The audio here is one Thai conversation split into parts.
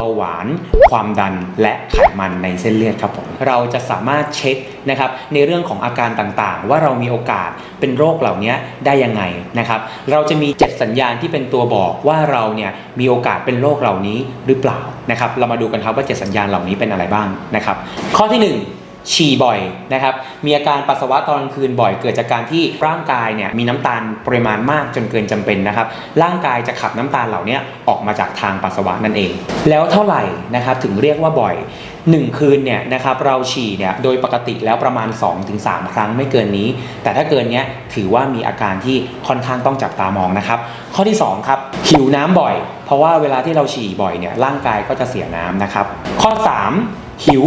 เบาหวาน ความดันและไขมันในเส้นเลือดครับผมเราจะสามารถเช็คนะครับในเรื่องของอาการต่างๆ ว่าเรามีโอกาสเป็นโรคเหล่านี้ได้ยังไงนะครับเราจะมี 7 สัญญาณที่เป็นตัวบอกว่าเราเนี่ยมีโอกาสเป็นโรคเหล่านี้หรือเปล่านะครับเรามาดูกันครับว่า 7 สัญญาณเหล่านี้เป็นอะไรบ้างนะครับข้อที่ 1 ฉี่บ่อยนะครับ มีอาการปัสสาวะตอนกลางคืนบ่อย เกิดจากการที่ร่างกายเนี่ยมีน้ำตาลปริมาณมากจนเกินจำเป็นนะครับ ร่างกายจะขับน้ำตาลเหล่านี้ออกมาจากทางปัสสาวะนั่นเอง แล้วเท่าไหร่นะครับถึงเรียกว่าบ่อย 1 คืนเนี่ยนะครับเราฉี่เนี่ยโดยปกติแล้วประมาณ 2-3 ครั้งไม่เกินนี้ แต่ถ้าเกินเนี้ยถือว่ามีอาการที่ค่อนข้างต้องจับตามองนะครับ ข้อที่ 2 ครับหิวน้ำบ่อย เพราะว่าเวลาที่เราฉี่บ่อยเนี่ยร่างกายก็จะเสียน้ำนะครับ ข้อ 3 หิว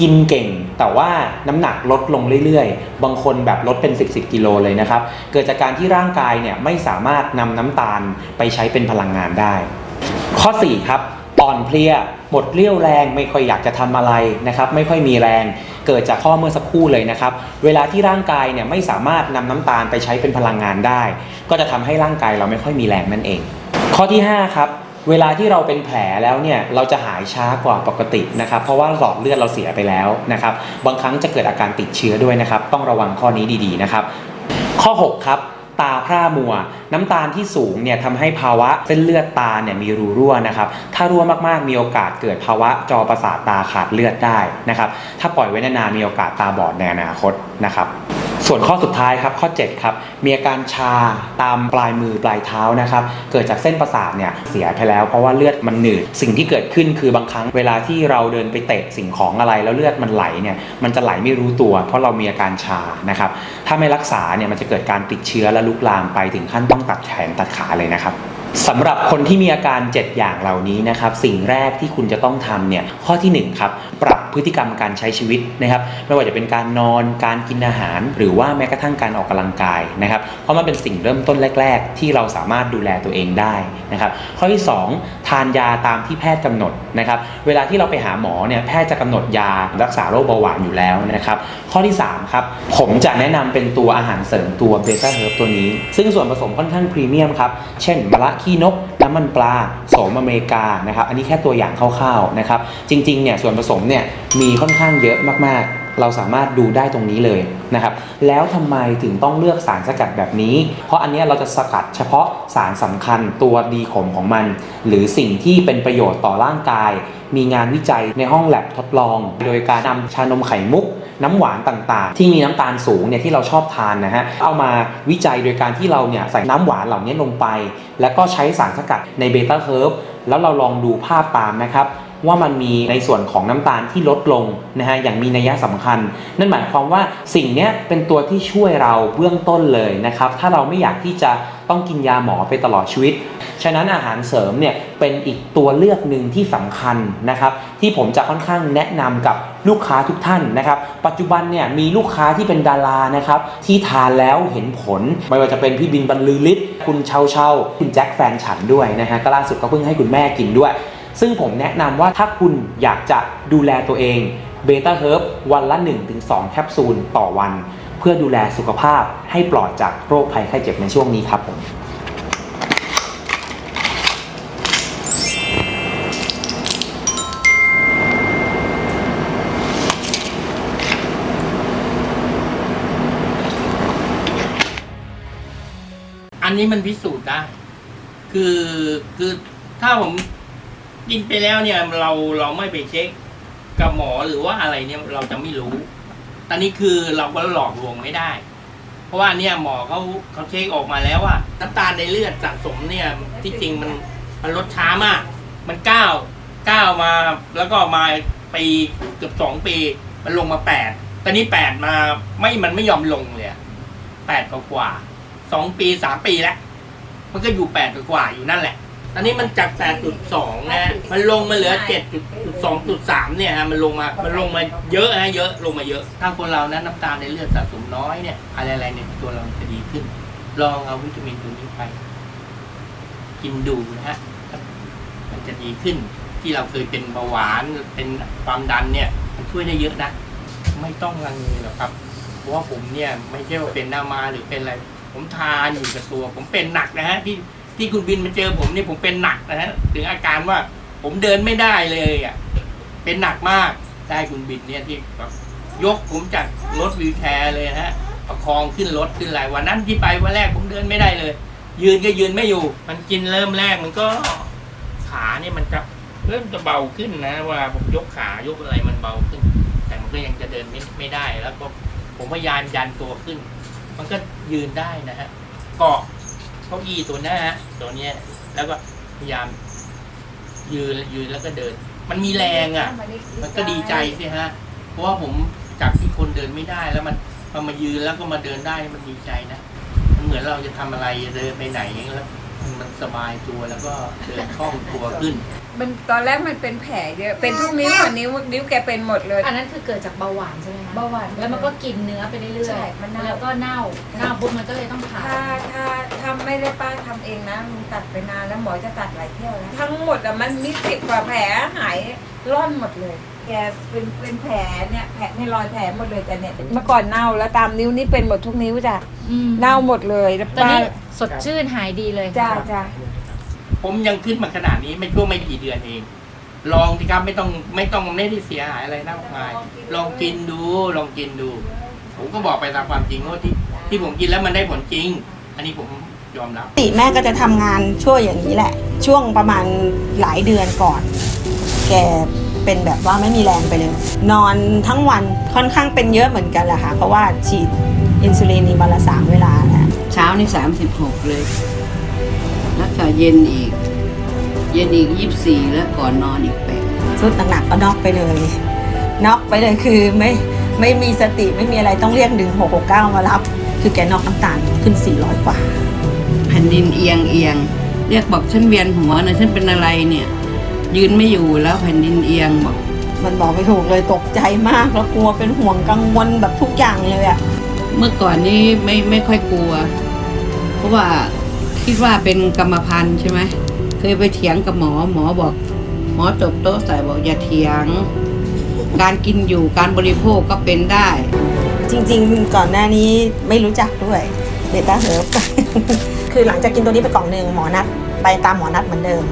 กินเก่งแต่ว่าน้ำหนักลดลงเรื่อยๆ บางคนแบบลดเป็น 10 10กิโลเลยนะครับ เกิดจากการที่ร่างกายเนี่ยไม่สามารถนำน้ำตาลไปใช้เป็นพลังงานได้ ข้อ 4 ครับอ่อนเพลียหมดเรี่ยวแรงไม่ค่อยอยากจะทำอะไรนะครับ ไม่ค่อยมีแรง เกิดจากข้อเมื่อสักครู่เลยนะครับ เวลาที่ร่างกายเนี่ยไม่สามารถนำน้ำตาลไปใช้เป็นพลังงานได้ ก็จะทำให้ร่างกายเราไม่ค่อยมีแรงนั่นเอง ข้อที่ 5 ครับ เวลาที่เราเป็นแผลแล้วเนี่ยเราจะหายช้ากว่าปกตินะครับ เพราะว่าหลอดเลือดเราเสียไปแล้วนะครับ บางครั้งจะเกิดอาการติดเชื้อด้วยนะครับ ต้องระวังข้อนี้ดีๆนะครับ ข้อ 6 ครับตาพร่ามัว น้ำตาลที่สูงเนี่ยทำให้ภาวะเส้นเลือดตาเนี่ยมีรูรั่วนะครับ ถ้ารั่วมากๆมีโอกาสเกิดภาวะจอประสาทตาขาดเลือดได้นะครับ ถ้าปล่อยไว้นานๆมีโอกาสตาบอดในอนาคตนะครับ ส่วนข้อสุดท้ายครับข้อ7ครับมีอาการชาตามปลายมือปลายเท้านะครับเกิดจากเส้นประสาทเนี่ยเสียไปแล้วเพราะว่าเลือดมันหนืดสิ่งที่เกิดขึ้นคือบางครั้งเวลาที่เราเดินไปเตะสิ่งของอะไรแล้วเลือดมันไหลเนี่ยมันจะไหลไม่รู้ตัว เพราะเรามีอาการชานะครับถ้าไม่รักษาเนี่ยมันจะเกิดการติดเชื้อและลุกลามไปถึงขั้นต้องตัดแขนตัดขาเลยนะครับสำหรับคนที่มีอาการ 7 อย่างเหล่านี้นะครับ สิ่งแรกที่คุณจะต้องทำเนี่ยข้อทีหนึ่1ครับปรับ พฤติกรรมการใช้ชีวิตนะครับไม่ว่าจะเป็นการนอนการกินอาหาร หรือว่าแม้กระทั่งการออกกำลังกายนะครับเพราะมันเป็นสิ่งเริ่มต้นแรก ๆ ที่เราสามารถดูแลตัวเองได้นะครับข้อที่ 2 ทานยาตามที่แพทย์กำหนดนะครับเวลาที่เราไปหาหมอเนี่ยแพทย์จะกำหนดยารักษาโรคเบาหวานอยู่แล้วนะครับข้อที่3ครับผมจะแนะนำเป็นตัวอาหารเสริมตัวเบต้าเฮิร์บตัวนี้ ซึ่งส่วนผสมค่อนข้างพรีเมียมครับเช่นมะระขี้นกำมันปลาสมอเมริกานะครับ อันนี้แค่ตัวอย่างคร่าวๆนะครับ จริงๆเนี่ยส่วนผสมเนี่ยมีค่อนข้างเยอะมากๆ เราสามารถดูได้ตรงนี้เลยนะครับแล้วทำไมถึงต้องเลือกสารสกัดแบบนี้ เพราะอันเนี้ยเราจะสกัดเฉพาะสารสำคัญตัวดีขมของมัน หรือสิ่งที่เป็นประโยชน์ต่อร่างกาย มีงานวิจัยในห้องแลบทดลอง โดยการนำชานมไข่มุกน้ำหวานต่างๆ ที่มีน้ำตาลสูงเนี่ยที่เราชอบทานนะฮะเอามาวิจัยโดยการที่เราเนี่ยใส่น้ำหวานเหล่านี้ลงไป แล้วก็ใช้สารสกัดในเบต้าเฮิร์บแล้วเราลองดูภาพตามนะครับ ว่ามันมีในส่วนของน้ำตาลที่ลดลงนะฮะอย่างมีนัยสำคัญ นั่นหมายความว่าสิ่งนี้เป็นตัวที่ช่วยเราเบื้องต้นเลยนะครับถ้าเราไม่อยากที่จะต้องกินยาหมอไปตลอดชีวิต ฉะนั้นอาหารเสริมเนี่ยเป็นอีกตัวเลือกหนึ่งที่สำคัญนะครับที่ผมจะค่อนข้างแนะนำกับลูกค้าทุกท่านนะครับ ปัจจุบันเนี่ยมีลูกค้าที่เป็นดารานะครับที่ทานแล้วเห็นผล ไม่ว่าจะเป็นพี่บินบรรลือฤทธิ์คุณเชาเชาคุณแจ็คแฟนฉันด้วยนะฮะก็ล่าสุดก็เพิ่งให้คุณแม่กินด้วย ซึ่งผมแนะนำว่าถ้าคุณอยากจะดูแลตัวเองเบต้าเฮิร์บวันละ 1-2 แคปซูลต่อวัน เพื่อดูแลสุขภาพให้ปลอดจากโรคภัยไข้เจ็บในช่วงนี้ครับผมอันนี้มันพิสูจน์ได้ คือ คือ ถ้าผม กินไปแล้วเนี่ยเราเราไม่ไปเช็คกับหมอหรือว่าอะไรเนี่ยเราจะไม่รู้ ตอนนี้คือเราก็หลอกลวงไม่ได้ เพราะว่าเนี่ยหมอเขาเขาเช็คออกมาแล้วว่าน้ำตาลในเลือดสะสมเนี่ยที่จริงมันมันลดช้ามาก มันก้าเก้าวมาแล้วก็มาปีเกือบสองปี มันลงมาแปดตอนนี้แปดมาไม่มันไม่ยอมลงเลยแปดกว่าๆสองปีสามปีแล้วมันก็อยู่แปดกว่าอยู่นั่นแหละ ตอนนี้มันจากแปดจุดสองนะมันลงมาเหลือเจ็ดจุดสองจุดสามเนี่ยฮะ มันลงมา มันลงมาเยอะฮะ เยอะ ลงมาเยอะถ้าคนเรานะน้ำตาลในเลือดสะสมน้อยเนี่ย อะไรๆเนี่ยตัวเราจะดีขึ้น ลองเอาวิตามินตัวนี้ไป กินดูนะฮะ มันจะดีขึ้น ที่เราเคยเป็นเบาหวาน เป็นความดันเนี่ย มันช่วยได้เยอะนะ ไม่ต้องลังเลหรอกครับ เพราะว่าผมเนี่ย ไม่ใช่ว่าเป็นหน้ามาหรือเป็นอะไร ผมทานอยู่กับตัว ผมเป็นหนักนะฮะที่ ที่คุณบินมาเจอผมเนี่ยผมเป็นหนักนะฮะถึงอาการว่าผมเดินไม่ได้เลยอะ เป็นหนักมากได้คุณบินเนี่ยที่ยกผมจากรถวีลแชร์เลยฮะประคองขึ้นรถขึ้นอะไรวันนั้นที่ไปวันแรกผมเดินไม่ได้เลย ยืนก็ยืนไม่อยู่ มันกินเริ่มแรกมันก็ขาเนี่ยมันจะเริ่มจะเบาขึ้นนะว่าผมยกขายกอะไรมันเบาขึ้น แต่มันก็ยังจะเดินไม่ไม่ได้แล้วก็ผมพยายามยันตัวขึ้น มันก็ยืนได้นะฮะเกาะ ก้าอี้ตัวหน้าฮะตัวเนี้ย แล้วก็พยายาม ยืนยืนแล้วก็เดิน มันมีแรงอะ มันก็ดีใจสิฮะ เพราะว่าผมจากที่คนเดินไม่ได้แล้วมันพอมายืนแล้วก็มาเดินได้มันดีใจนะมันเหมือนเราจะทำอะไรเดินไปไหนแล้วมันสบายตัวแล้วก็เดินคล่องตัวขึ้น มันตอนแรกมันเป็นแผลเยอะเป็นทุกนิ้วอะนิ้วนิ้วแกเป็นหมดเลย อันนั้นคือเกิดจากเบาหวานใช่ไหมคะเบาหวานแล้วมันก็กินเนื้อไปเรื่อยใช่มันเน่า แล้วก็เน่าเน่าปุ๊บมันก็เลยต้องผ่าถ้าถ้าถ้าไม่ได้ป้าทำเองนะมันตัดไปนานแล้วหมอจะตัดหลายเที่ยวแล้วทั้งหมดอะมันมีสิบกว่าแผลหายร่อนหมดเลย แกเป็นเป็นแผลเนี่ยแผลในรอยแผลหมดเลยแต่เนี่ยเมื่อก่อนเน่าแล้วตามนิ้วนี่เป็นหมดทุกนิ้วจ้ะอืมเน่าหมดเลยแล้วตอนป้านี้สดชื่นหายดีเลย จ้าจ้า ผมยังขึ้นมาขนาดนี้ไม่ช่วงไม่กี่เดือนเอง ลองสิครับไม่ต้องไม่ต้องไม่ได้เสียหายอะไรมากมายลองกินดู ลองกินดู ผมก็บอกไปตามความจริงว่าที่ที่ผมกินแล้วมันได้ผลจริง อันนี้ผมยอมรับปกติแม่ก็จะทำงานช่วยอย่างนี้แหละ ช่วงประมาณหลายเดือนก่อน แกเป็นแบบว่าไม่มีแรงไปเลย นอนทั้งวันค่อนข้างเป็นเยอะเหมือนกันแหละค่ะ เพราะว่าฉีดอินซูลินนี่วันละสามเวลานะ เช้านี่สามสิบหกเลย แล้วก็เย็นอีก เย็นอีกยี่สิบสี่แล้วก่อนนอนอีกแปดสุดหนักๆก็น็อกไปเลยน็อกไปเลยคือไม่ไม่มีสติไม่มีอะไรต้องเรียกดึง6 6 9มารับ คือแกน็อกน้ำตาลขึ้น400กว่า แผ่นดินเอียงเอียงเรียกบอกฉันเวียนหัวนะฉันเป็นอะไรเนี่ย ยืนไม่อยู่แล้วแผ่นดินเอียงบอกมันบอกไม่ถูกเลยตกใจมากแล้วกลัวเป็นห่วงกังวลแบบทุกอย่างเลยอะเมื่อก่อนนี้ไม่ไม่ค่อยกลัว เพราะว่า คิดว่าเป็นกรรมพันธุ์ใช่ไหมเคยไปเถียงกับหมอหมอบอก หมอจบโต๊ะใส่บอกอย่าเถียง การกินอยู่การบริโภคก็เป็นได้ จริงๆ ก่อนหน้านี้ไม่รู้จักด้วยเบต้าเฮิร์บคือหลังจากกินตัวนี้ไปกล่องหนึ่งหมอนัดไปตามหมอนัดเหมือนเดิม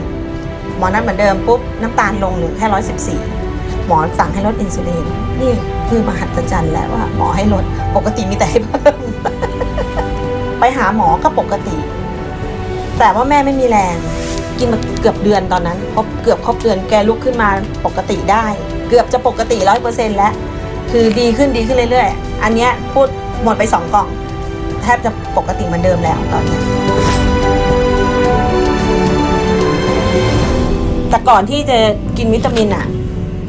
หมอนัดเหมือนเดิมปุ๊บน้ำตาลลงเหลือแค่ร้อยสิบสี่หมอสั่งให้ลดอินซูลินนี่คือมหัศจรรย์แล้วว่าหมอให้ลดปกติมีแต่ให้เพิ่มไปหาหมอก็ปกติ แต่ว่าแม่ไม่มีแรง กินมาเกือบเดือนตอนนั้นครบเกือบครบเดือนแกลุกขึ้นมาปกติได้ เกือบจะปกติร้อยเปอร์เซ็นต์แล้ว คือดีขึ้นดีขึ้นเรื่อยๆ อันเนี้ยพูดหมดไปสองกล่อง แทบจะปกติเหมือนเดิมแล้วตอนนี้แต่ก่อนที่จะกินวิตามินอะ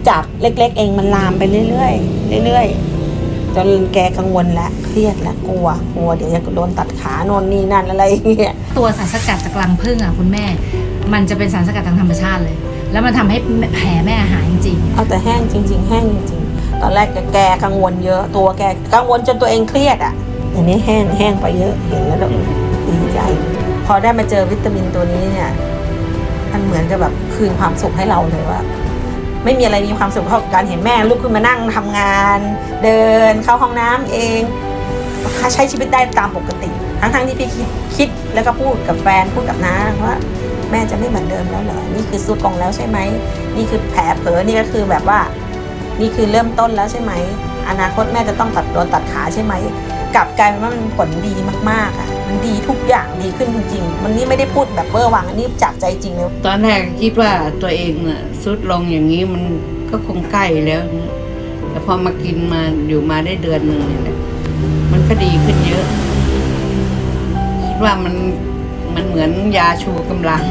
จากเล็กๆ เองมันลามไปเรื่อยๆเรื่อยๆ จนแกกังวลแล้วเครียดแล้วกลัวกลัวเดี๋ยวจะโดนตัดขาโน่นนี่นั่นอะไรอย่างเงี้ยตัวสารสกัดจากรังผึ้งอะคุณแม่ มันจะเป็นสารสกัดทางธรรมชาติเลย แล้วมันทำให้แผลแม่หายจริงเอาแต่แห้งจริง ๆ แห้งจริงๆตอนแรกแกแกกังวลเยอะตัวแกกังวลจนตัวเองเครียดอะอันนี้แห้งแห้งไปเยอะเห็นแล้วแบบดีใจ พอได้มาเจอวิตามินตัวนี้เนี่ยมันเหมือนกับแบบคืนความสุขให้เราเลยว่า ไม่มีอะไรมีความสุขเท่ากับการเห็นแม่ลุกขึ้นมานั่งทำงาน เดินเข้าห้องน้ำเองใช้ชีวิตได้ตามปกติ ทั้งๆที่พี่คิดคดแล้วก็พูดกับแฟนพูดกับน้าว่าแม่จะไม่เหมือนเดิมแล้วเหรอ นี่คือสุดกองแล้วใช่ไหม นี่คือแผลเผลอนี่ก็คือแบบว่า นี่คือเริ่มต้นแล้วใช่ไหม อนาคตแม่จะต้องตัดโดนตัดขาใช่ไหม กลับกลายเป็นว่ามันผลดีมากๆอะ มันดีทุกอย่างดีขึ้นจริงๆมันนี่ไม่ได้พูดแบบเบอร์วังอันนี้จากใจจริงเลยตอนแรกคิดว่าตัวเองน่ะสุดลงอย่างนี้มันก็คงใกล้แล้วแต่พอมากินมาอยู่มาได้เดือนหนึ่งนี่แหละมันก็ดีขึ้นเยอะ คิดว่ามันมันเหมือนยาชูกำลัง